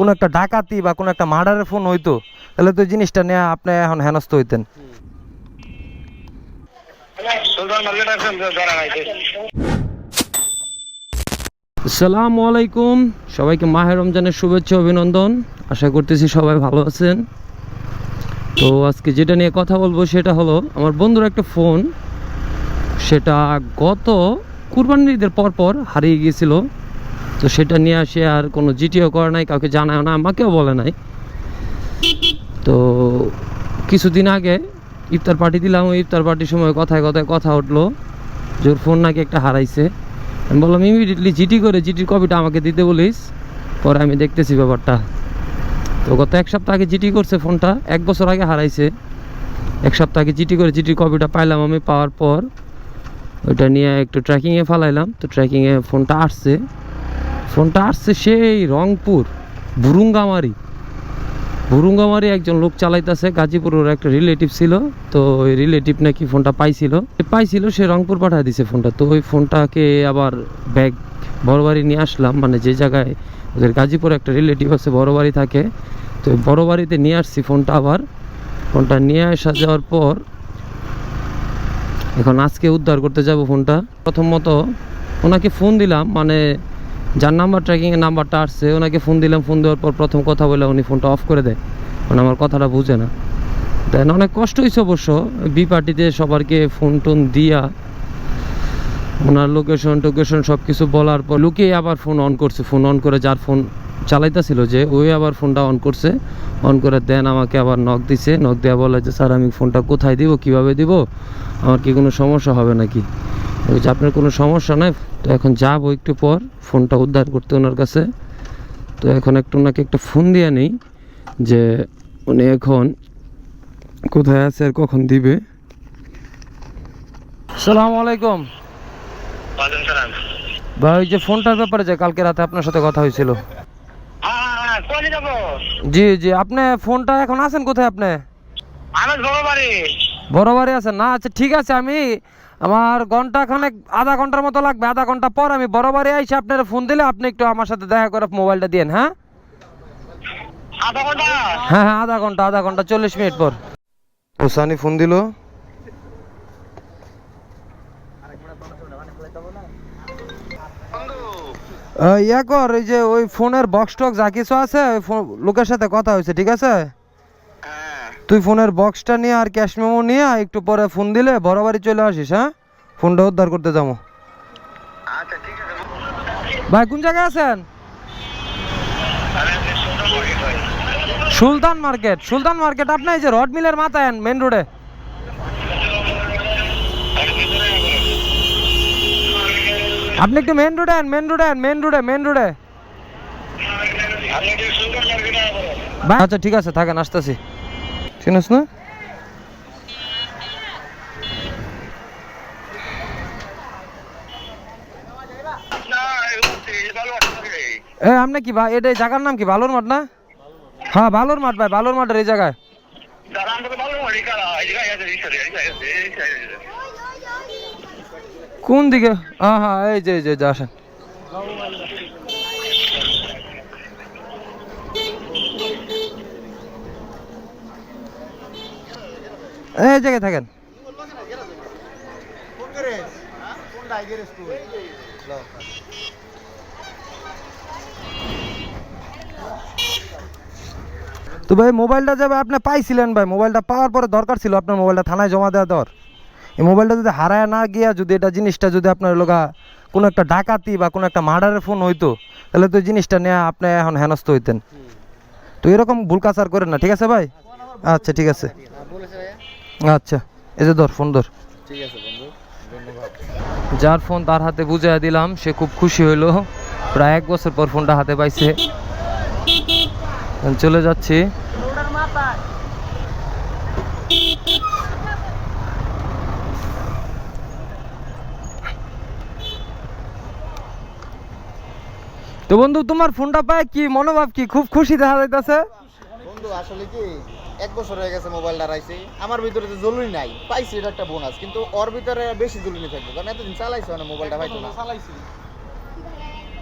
কোনো একটা ডাকাতি বা কোনো একটা মার্ডারের ফোন হইতো তাহলে তো জিনিসটা নিয়ে আপনি এখন হেনস্থ হইতেন। আসসালামু আলাইকুম। সবাইকে মাহের রমজানের শুভেচ্ছা অভিনন্দন। আশা করতেছি সবাই ভালো আছেন। তো আজকে যেটা নিয়ে কথা বলব সেটা হলো আমার বন্ধুর একটা ফোন। সেটা গত কুরবানির ঈদের পর পর হারিয়ে গিয়েছিল। তো সেটা নিয়ে আসে আর কোনো জিটিও করে নাই, কাউকে জানায় না, আমাকেও বলে নাই। তো কিছুদিন আগে ইফতার পার্টি দিলাম, ওই ইফতার পার্টির সময় কথায় কথায় কথা উঠল, যে ওর ফোন নাকি একটা হারাইছে। আমি বললাম ইমিডিয়েটলি জিটি করে, জিটির কপিটা আমাকে দিতে বলিস, পরে আমি দেখতেছি ব্যাপারটা। তো গত এক সপ্তাহ আগে জিটি করছে ফোনটা, এক বছর আগে হারাইছে। এক সপ্তাহ আগে জিটি করে, জিটির কপিটা পাইলাম আমি, পাওয়ার পর ওইটা নিয়ে একটু ট্র্যাকিংয়ে ফালাইলাম। তো ট্র্যাকিংয়ে ফোনটা আসছে। ফোনটা আসছে সেই রংপুর, বুরুঙ্গামারি। বুরুঙ্গামারি একজন লোক চালাইতেছে, গাজীপুরের একটা রিলেটিভ ছিল, তো ওই রিলেটিভ নাকি ফোনটা পাইছিল। পাইছিল, সে রংপুর পাঠিয়ে দিছে ফোনটা, তো ওই ফোনটাকে আবার ব্যাগ বড় বাড়ি নিয়ে আসলাম মানে যে জায়গায় ওদের গাজীপুরে একটা রিলেটিভ আছে বড় বাড়ি থাকে, তো বড় বাড়িতে নিয়ে আসছি ফোনটা আবার। ফোনটা নিয়ে আসা যাওয়ার পর এখন আজকে উদ্ধার করতে যাব ফোনটা। প্রথমত ওনাকে ফোন দিলাম মানে যার নাম্বার ট্র্যাকিংয়ের নাম্বারটা আসছে, ওনাকে ফোন দিলাম ফোন দেওয়ার পর প্রথম কথা বলে উনি ফোনটা অফ করে দেয়। মানে আমার কথাটা বুঝে না। দেন অনেক কষ্ট হয়েছে অবশ্য বি পার্টিতে সবারকে ফোন টোন দিয়া। ওনার লোকেশন টোকেশন সব কিছু বলার পর লুকিয়ে আবার ফোন অন করছে ফোন অন করে যার ফোন চালাইতেছিল যে, ওই আবার ফোনটা অন করছে। অন করে দেন আমাকে আবার নক দিছে নক দেওয়া বলে যে, স্যার, আমি ফোনটা কোথায় দিব, কীভাবে দিব? আমার কি কোনো সমস্যা হবে নাকি? বলছি, আপনার কোনো সমস্যা নাই তো এখন যাব একটু পর ফোনটা উদ্ধার করতে ওনার কাছে। তো এখন একটু ওনাকে একটা ফোন দিয়ে নেই যে উনি এখন কোথায় আছে আর কখন দিবে। সালাম আলাইকুম। ভাই ওই যে ফোনটার ব্যাপারে যে কালকে রাতে আপনার সাথে কথা হয়েছিল। হ্যাঁ হ্যাঁ যাব জি জি আপনি ফোনটা এখন আছেন কোথায় আপনি? বাড়ি আছেন? না আচ্ছা ঠিক আছে আমি আমার ঘণ্টা খানেক আধা ঘণ্টার মতো লাগবে আধা ঘণ্টা পর আমি বাড়ি আইসি। আপনার ফোন দিলে আপনি একটু আমার সাথে দেখা করে মোবাইলটা দিন হ্যাঁ? আধা ঘণ্টা? হ্যাঁ হ্যাঁ আধা ঘণ্টা আধা ঘণ্টা চল্লিশ মিনিট পর। ওসানি ফোন দিল? ইয়া কর এই যে ওই ফোনের বক্স টক্স যা কিছু আছে ওই লোকের সাথে কথা হয়েছে ঠিক আছে? তুই ফোনের বক্সটা নিয়ে আর ক্যাশ মেমো নিয়ে একটু পরে ফোন দিলে বড় বাড়ি চলে আসিস হ্যাঁ? ফোনটা উদ্ধার করতে যাব। আচ্ছা ভাই কোন জায়গায় আছেন? Sultan market Sultan market. আপনি এই যে রড মিলের মাথায় মেন রোডে আপনি একটু মেন রোডে আন মেন রোডে আন মেন রোডে মেন রোডে আচ্ছা ঠিক আছে থাকেন আসতেছি। চিনিস না? এ আপনি কি ভাই এটা জায়গার নাম কি? বালুর মাঠ না? হ্যাঁ বালুর মাঠ ভাই বালুর মাঠের এই জায়গায়। কোন দিকে? হ্যাঁ হ্যাঁ এই যে এই যে, আসেন। এই জায়গায় থাকেন। তো ভাই, মোবাইলটা যাবে আপনি পাইছিলেন ভাই, মোবাইলটা পাওয়ার পরে দরকার ছিল আপনার মোবাইলটা থানায় জমা দেওয়া দর এই মোবাইলটা যদি হারায় না গিয়া যদি এটা জিনিসটা যদি আপনার লোকা কোনো একটা ডাকাতি বা কোনো একটা মার্ডারের ফোন হইতো, তাহলে তো জিনিসটা নিয়ে আপনি এখন হেনস্থ হইতেন। তো এরকম ভুল কাচার করেন না, ঠিক আছে ভাই? আচ্ছা ঠিক আছে। আচ্ছা এই যে ধর ফোন ধর। ঠিক আছে বন্ধু ধন্যবাদ। যার ফোন তার হাতে বুঝাই দিলাম সে খুব খুশি হইল। প্রায় এক বছর পর ফোনটা হাতে পাইছে। চলে যাচ্ছি। তো বন্ধু তোমার ফোনটা পায় কি মনোভাব কি? খুব খুশি দেখা যাইতেছে বন্ধু আসলে কি এক বছর হয়ে গেছে মোবাইলটা রাইছি আমার ভিতরে তো জরুরি নাই পাইছি এটা একটা বোনাস কিন্তু ওর ভিতরে বেশি জরুরি থাকবে কারণ এতদিন চালাইছে না মোবাইলটা পাইতো না।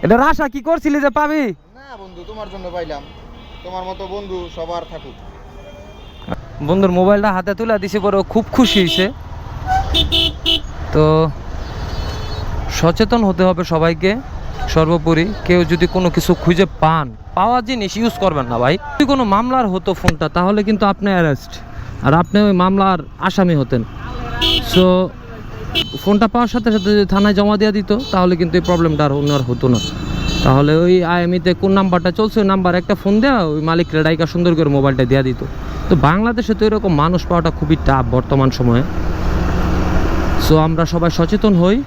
এটার আশা কি করছিলি যে পাবি? না বন্ধু তোমার জন্য পাইলাম। তোমার মতো বন্ধু সবার থাকুক। বন্ধুর মোবাইলটা হাতে তুলে দিছে পরে খুব খুশি হয়েছে। তো সচেতন হতে হবে সবাইকে। সর্বোপরি কেউ যদি কোনো কিছু খুঁজে পান, পাওয়া জিনিস ইউজ করবেন না ভাই। যদি কোনো মামলার হতো ফোনটা তাহলে কিন্তু আপনি অ্যারেস্ট আর আপনি ওই মামলার আসামি হতেন। সো ফোনটা পাওয়ার সাথে সাথে যদি থানায় জমা দেওয়া দিত, তাহলে কিন্তু এই প্রবলেমটা আর আর হতো না। তাহলে ওই আইএমইতে কোন নাম্বারটা চলছে, ওই নাম্বার একটা ফোন দেওয়া ওই মালিক ডাইকা সুন্দর করে মোবাইলটা দেওয়া দিত। তো বাংলাদেশে তো এরকম মানুষ পাওয়াটা খুবই টাফ বর্তমান সময়ে। সো আমরা সবাই সচেতন হই।